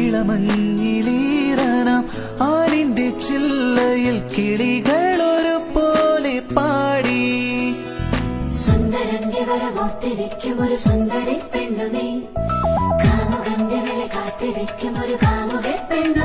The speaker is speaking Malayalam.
ഇളമഞ്ഞിലീറനാം ആലിന്റെ ചില്ലയിൽ കിളികൾ ഒരു പോലെ പാടി. സുന്ദരന്റെ വരവോർത്തിരിക്കും ഒരു സുന്ദരി പെണ്ണു നീ കാമുകന്റെ വിളി കാത്തിരിക്കും ഒരു കാമുക പെണ്ണു